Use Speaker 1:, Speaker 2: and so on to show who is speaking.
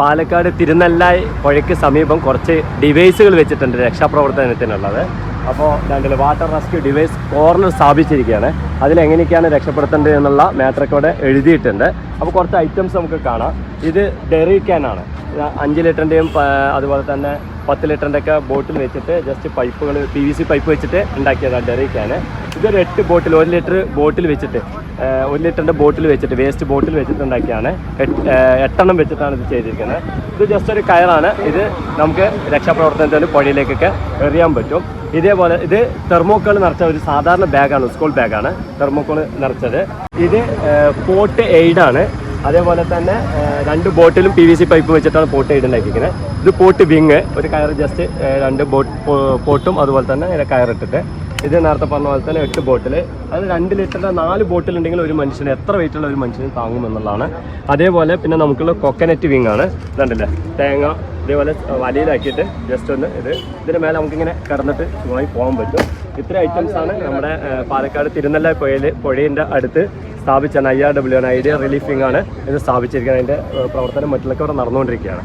Speaker 1: പാലക്കാട് തിരുനെല്ലായി പുഴയ്ക്ക് സമീപം കുറച്ച് ഡിവൈസുകൾ വെച്ചിട്ടുണ്ട് രക്ഷാപ്രവർത്തനത്തിനുള്ളത്. അപ്പോൾ രണ്ടിൽ വാട്ടർ റെസ്ക്യൂ ഡിവൈസ് കോർണർ സ്ഥാപിച്ചിരിക്കുകയാണ്. അതിലെങ്ങനെയൊക്കെയാണ് രക്ഷപ്പെടുത്തേണ്ടത് എന്നുള്ള മാത്രക്കോടെ എഴുതിയിട്ടുണ്ട്. അപ്പോൾ കുറച്ച് ഐറ്റംസ് നമുക്ക് കാണാം. ഇത് ഡെറി ക്യാനാണ് അഞ്ച് ലിറ്ററിന്റെയും അതുപോലെ തന്നെ പത്ത് ലിറ്ററിന്റെയൊക്കെ ബോട്ടിൽ വെച്ചിട്ട് ജസ്റ്റ് പൈപ്പുകൾ പി വി സി പൈപ്പ് വെച്ചിട്ട് ഉണ്ടാക്കിയതാണ് ഡെറി ക്യാന് ഇതൊരു എട്ട് ബോട്ടിൽ ഒരു ലിറ്റർ ബോട്ടിൽ വെച്ചിട്ട് ഒരു ലിറ്ററിന്റെ ബോട്ടിൽ വെച്ചിട്ട് വേസ്റ്റ് ബോട്ടിൽ വെച്ചിട്ട് ഉണ്ടാക്കിയാണ് എട്ടെണ്ണം വെച്ചിട്ടാണ് ഇത് ചെയ്തിരിക്കുന്നത്. ഇത് ജസ്റ്റ് ഒരു കയറാണ്. ഇത് നമുക്ക് രക്ഷാപ്രവർത്തനത്തിന് പുഴയിലേക്കൊക്കെ എറിയാൻ പറ്റും. ഇതേപോലെ ഇത് തെർമോക്കോൾ നിറച്ച ഒരു സാധാരണ ബാഗാണ് സ്കൂൾ ബാഗാണ് തെർമോക്കോൾ നിറച്ചത്. ഇത് പോട്ട് എയ്ഡാണ് അതേപോലെ തന്നെ രണ്ട് ബോട്ടിലും പി വി സി പൈപ്പ് വെച്ചിട്ടാണ് പോട്ട് എയ്ഡ് ഉണ്ടാക്കിയിരിക്കുന്നത്. ഇത് പോട്ട് വിങ് ഒരു കയർ ജസ്റ്റ് രണ്ട് ബോട്ട് പോട്ടും അതുപോലെ തന്നെ കയറിട്ടിട്ട്. ഇത് നേരത്തെ പറഞ്ഞ പോലെ തന്നെ എട്ട് ബോട്ടിൽ അത് രണ്ട് ലിറ്ററിന്റെ നാല് ബോട്ടിൽ ഉണ്ടെങ്കിൽ ഒരു മനുഷ്യന് എത്ര വെയിറ്റ് ഉള്ള ഒരു മനുഷ്യന് താങ്ങും എന്നുള്ളതാണ്. അതേപോലെ പിന്നെ നമുക്കുള്ള കൊക്കനറ്റ് വിങ് ആണ്. ഇതുണ്ടല്ലേ? തേങ്ങ ഇതേപോലെ വലയിലാക്കിയിട്ട് ജസ്റ്റ് ഒന്ന് ഇത് ഇതിന് മേലെ നമുക്കിങ്ങനെ കിടന്നിട്ട് സുഖമായി പോകാൻ പറ്റും. ഇത്ര ഐറ്റംസ് ആണ് നമ്മുടെ പാലക്കാട് തിരുനെല്ല പുഴയിൽ പുഴയിന്റെ അടുത്ത് സ്ഥാപിച്ചാണ് ഐ ആർ ഡബ്ല്യു ആണ്. ഐഡിയ റിലീഫിംഗ് ആണ് ഇത് സ്ഥാപിച്ചിരിക്കുന്നത്. അതിന്റെ പ്രവർത്തനം മറ്റുള്ളൊക്കെ ഇവിടെ നടന്നുകൊണ്ടിരിക്കുകയാണ്.